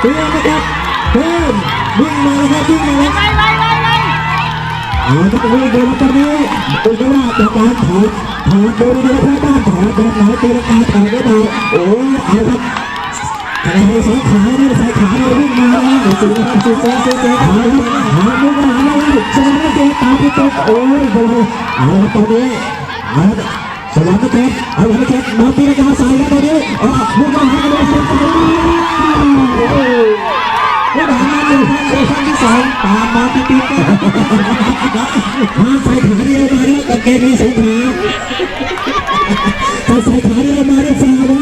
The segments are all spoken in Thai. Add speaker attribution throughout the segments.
Speaker 1: เพิ่มนะครับเพิ่มวิ่งมาแล้วครับวิ่งมาแล้ว
Speaker 2: ไปไปไปไป
Speaker 1: เอาตะกร้าเดินตะกร้าตะกร้าตะกร้าถอยถอยเดินเดินเพื่อบ้านถอยเดินไหนเดินตาถอยก็ถอยโอ้ยเอาครับทะเลสายขาเนี่ยสายขาเนี่ยวิ่งมาแล้วเดี๋ยวสิครับสิเจ๊สิเจ๊ขาครับขาวิ่งมาแล้วชนะเจ๊ตามพี่เจ๊โอ้ยเอาตอนนี้เอา ฉลามนักเก็ตเอาหลังนักเก็ตมาตีนักมาใส่แล้วตอนนี้ออกมุ่งหน้าให้กันเลยสุดท้ายว่ามางานหนึ่งครั้งหนึ่งครั้งที่สองตามมาติดติมาส่ขาเดียวมาแล้วกางเกงมีสองขาแต่ใส่ขาเดียวมาได้ฟาวนะ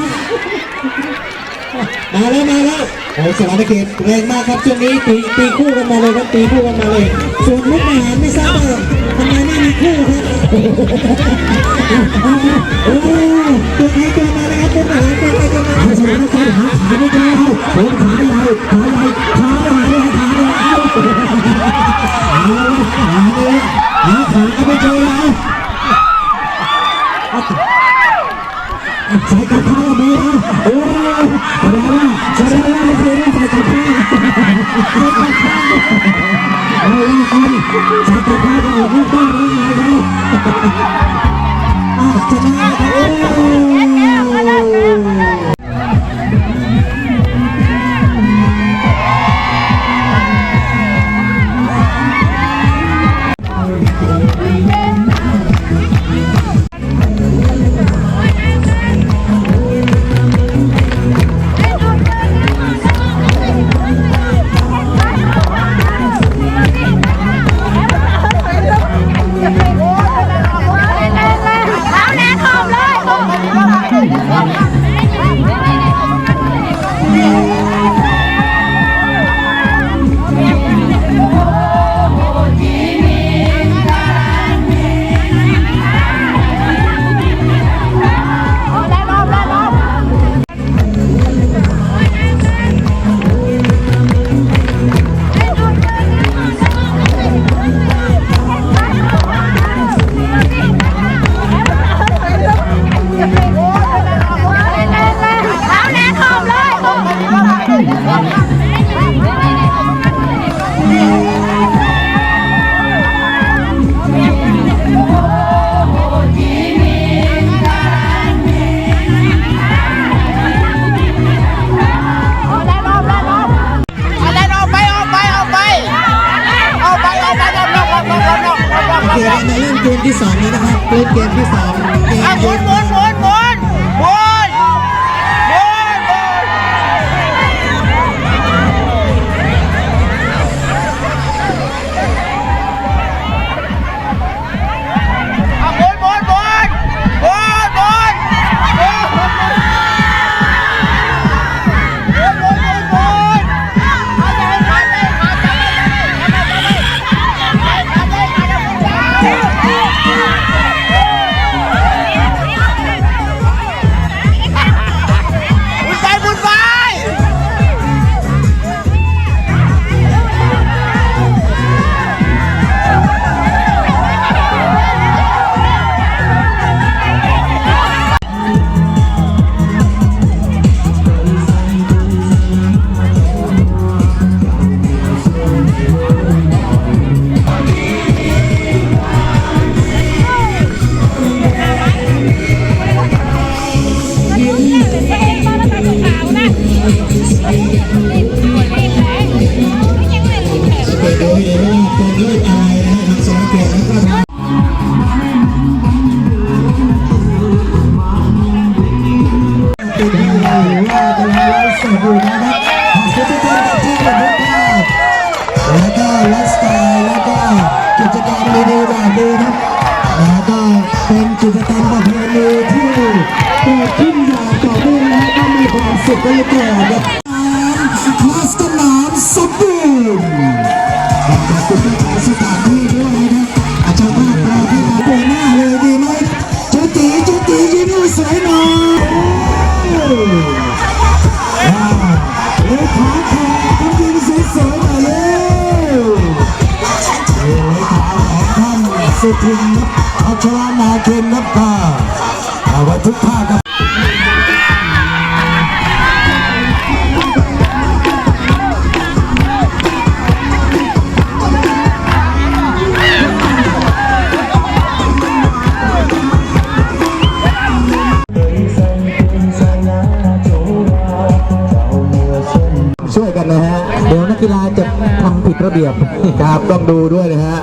Speaker 1: มาแล้วมาแล้วโอ้สารนักเก็ตแรงมากครับช่วงนี้ตีตีคู่กันมาเลยครับตีคู่กันมาเลยส่วนลูกาหนไม่ทราบว่า ตัวนี้ตัมาแล้วตัวมาแล้วตัวมาแล้วตัวมาแล้วขาขาไม่ได้ผมขายวใหญ่ขาใหญ่ขาใหญ่เาขาเลยหาขาไม่เจแล้วใส่กระเพาะมีนะโอ้ยแสดาแสดว่าไม่ญ่กาะละคนจับกระ
Speaker 2: เพาแล้ว ที่
Speaker 1: สองแล้นะครับเล่นเกมที่สอง
Speaker 3: สุขกันเหลือเกินครับมาสเตอร์น้ำสมบูรณ์ขอบคุณที่ขายสถานที่ด้วยนะอาจารย์ภาพเราที่มาตัวหน้าเลยดีไหมจุติจุติยิ้มสวยหน่อยว้าเลขาแขกทำยิ้มสวยๆหน่อยเร็วเลขาของท่านสุทินอัชรานาเคนครับค่ะเอาไว้ทุกภา กีฬาจะทำผิดระเบียบครับต้องดูด้วยนะฮะ